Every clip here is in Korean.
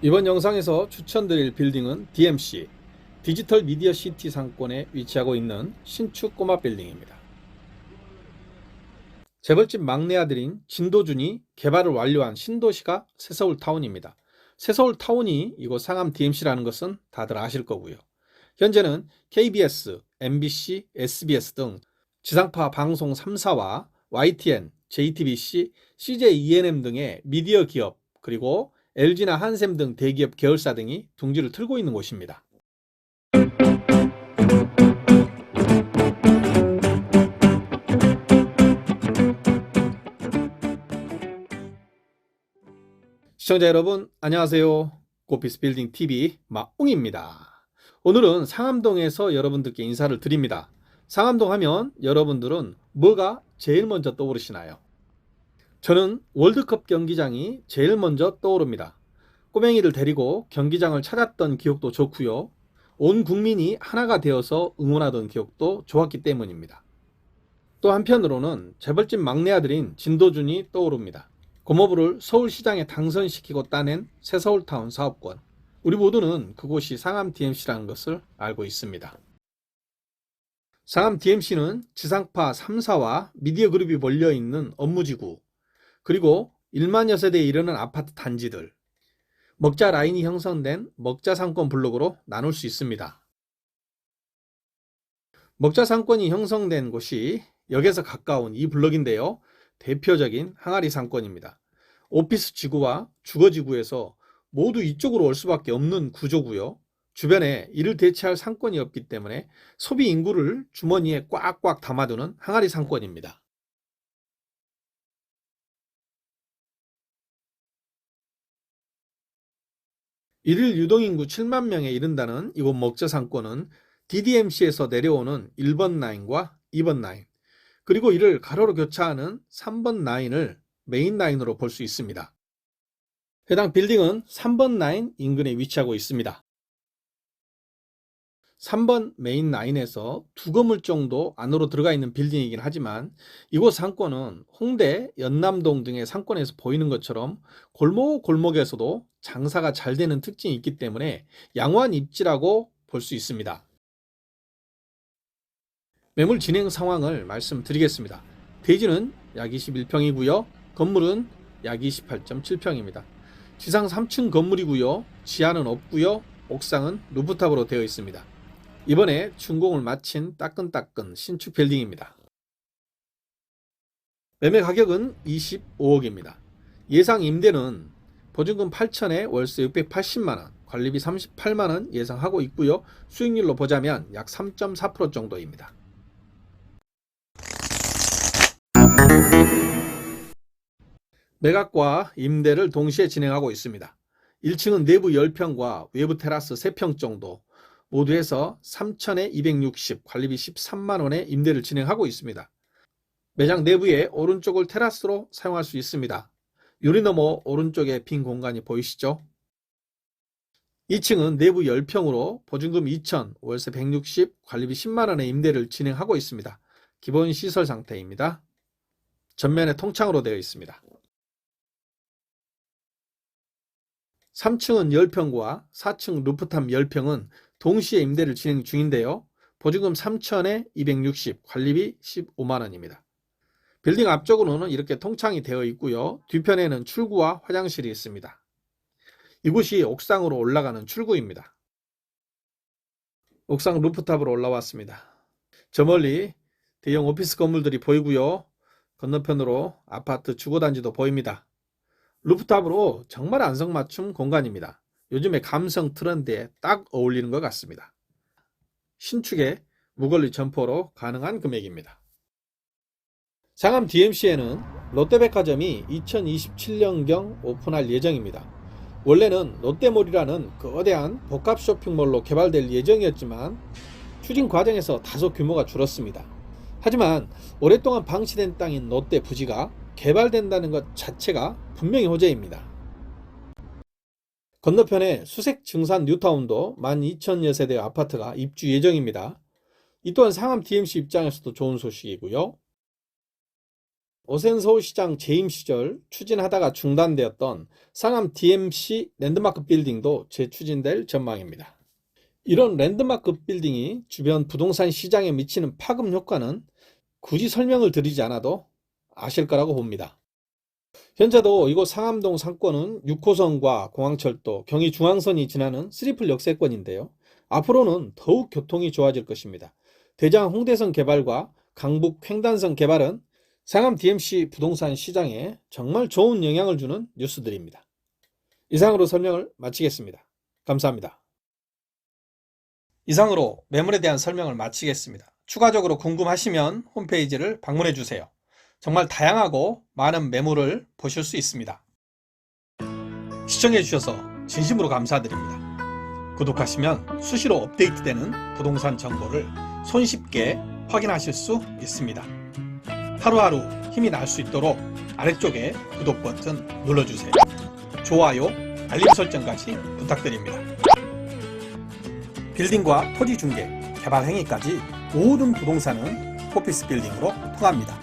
이번 영상에서 추천드릴 빌딩은 DMC 디지털 미디어 시티 상권에 위치하고 있는 신축 꼬마 빌딩입니다. 재벌집 막내 아들인 진도준이 개발을 완료한 신도시가 새서울 타운입니다. 새서울 타운이 이곳 상암 DMC라는 것은 다들 아실 거고요. 현재는 KBS, MBC, SBS 등 지상파 방송 3사와 YTN, JTBC, CJ ENM 등의 미디어 기업 그리고 LG나 한샘 등 대기업 계열사 등이 둥지를 틀고 있는 곳입니다. 시청자 여러분, 안녕하세요. 고피스 빌딩 TV 마웅입니다. 오늘은 상암동에서 여러분들께 인사를 드립니다. 상암동 하면 여러분들은 뭐가 제일 먼저 떠오르시나요? 저는 월드컵 경기장이 제일 먼저 떠오릅니다. 꼬맹이를 데리고 경기장을 찾았던 기억도 좋고요. 온 국민이 하나가 되어서 응원하던 기억도 좋았기 때문입니다. 또 한편으로는 재벌집 막내 아들인 진도준이 떠오릅니다. 고모부를 서울시장에 당선시키고 따낸 새서울타운 사업권. 우리 모두는 그곳이 상암 DMC라는 것을 알고 있습니다. 상암 DMC는 지상파 3사와 미디어 그룹이 몰려 있는 업무지구, 그리고 1만 여 세대에 이르는 아파트 단지들, 먹자 라인이 형성된 먹자 상권 블록으로 나눌 수 있습니다. 먹자 상권이 형성된 곳이 역에서 가까운 이 블록인데요. 대표적인 항아리 상권입니다. 오피스 지구와 주거 지구에서 모두 이쪽으로 올 수밖에 없는 구조고요. 주변에 이를 대체할 상권이 없기 때문에 소비 인구를 주머니에 꽉꽉 담아두는 항아리 상권입니다. 일일 유동인구 7만 명에 이른다는 이곳 먹자 상권은 DDMC에서 내려오는 1번 라인과 2번 라인, 그리고 이를 가로로 교차하는 3번 라인을 메인 라인으로 볼 수 있습니다. 해당 빌딩은 3번 라인 인근에 위치하고 있습니다. 3번 메인 라인에서 두 건물 정도 안으로 들어가 있는 빌딩이긴 하지만 이곳 상권은 홍대, 연남동 등의 상권에서 보이는 것처럼 골목 골목에서도 장사가 잘 되는 특징이 있기 때문에 양호한 입지라고 볼 수 있습니다. 매물 진행 상황을 말씀드리겠습니다. 대지는 약 21평이고요. 건물은 약 28.7평입니다. 지상 3층 건물이고요. 지하는 없고요. 옥상은 루프탑으로 되어 있습니다. 이번에 준공을 마친 따끈따끈 신축 빌딩입니다. 매매 가격은 25억입니다. 예상 임대는 보증금 8천에 월세 680만원, 관리비 38만원 예상하고 있고요. 수익률로 보자면 약 3.4% 정도입니다. 매각과 임대를 동시에 진행하고 있습니다. 1층은 내부 10평과 외부 테라스 3평 정도, 모두 해서 3천에 260, 관리비 13만 원에 임대를 진행하고 있습니다. 매장 내부에 오른쪽을 테라스로 사용할 수 있습니다. 유리 너머 오른쪽에 빈 공간이 보이시죠? 2층은 내부 10평으로 보증금 2천, 월세 160, 관리비 10만 원의 임대를 진행하고 있습니다. 기본 시설 상태입니다. 전면에 통창으로 되어 있습니다. 3층은 10평과 4층 루프탑 10평은 동시에 임대를 진행 중인데요. 보증금 3천에 260, 관리비 15만 원입니다. 빌딩 앞쪽으로는 이렇게 통창이 되어 있고요. 뒤편에는 출구와 화장실이 있습니다. 이곳이 옥상으로 올라가는 출구입니다. 옥상 루프탑으로 올라왔습니다. 저 멀리 대형 오피스 건물들이 보이고요. 건너편으로 아파트 주거단지도 보입니다. 루프탑으로 정말 안성맞춤 공간입니다. 요즘에 감성 트렌드에 딱 어울리는 것 같습니다. 신축의 무걸리 점포로 가능한 금액입니다. 상암 DMC에는 롯데백화점이 2027년경 오픈할 예정입니다. 원래는 롯데몰이라는 거대한 복합 쇼핑몰로 개발될 예정이었지만 추진 과정에서 다소 규모가 줄었습니다. 하지만 오랫동안 방치된 땅인 롯데 부지가 개발된다는 것 자체가 분명히 호재입니다. 건너편에 수색 증산 뉴타운도 12,000여 세대 아파트가 입주 예정입니다. 이 또한 상암 DMC 입장에서도 좋은 소식이고요. 오센 서울시장 재임 시절 추진하다가 중단되었던 상암 DMC 랜드마크 빌딩도 재추진될 전망입니다. 이런 랜드마크 빌딩이 주변 부동산 시장에 미치는 파급 효과는 굳이 설명을 드리지 않아도 아실 거라고 봅니다. 현재도 이곳 상암동 상권은 6호선과 공항철도, 경의중앙선이 지나는 3풀 역세권인데요. 앞으로는 더욱 교통이 좋아질 것입니다. 대장 홍대선 개발과 강북 횡단선 개발은 상암 DMC 부동산 시장에 정말 좋은 영향을 주는 뉴스들입니다. 이상으로 설명을 마치겠습니다. 감사합니다. 이상으로 매물에 대한 설명을 마치겠습니다. 추가적으로 궁금하시면 홈페이지를 방문해 주세요. 정말 다양하고 많은 매물을 보실 수 있습니다. 시청해 주셔서 진심으로 감사드립니다. 구독하시면 수시로 업데이트되는 부동산 정보를 손쉽게 확인하실 수 있습니다. 하루하루 힘이 날 수 있도록 아래쪽에 구독 버튼 눌러주세요. 좋아요, 알림 설정까지 부탁드립니다. 빌딩과 토지 중개, 개발 행위까지 모든 부동산은 코피스 빌딩으로 통합니다.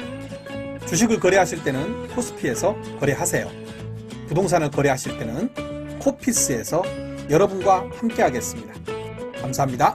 주식을 거래하실 때는 코스피에서 거래하세요. 부동산을 거래하실 때는 코피스에서 여러분과 함께 하겠습니다. 감사합니다.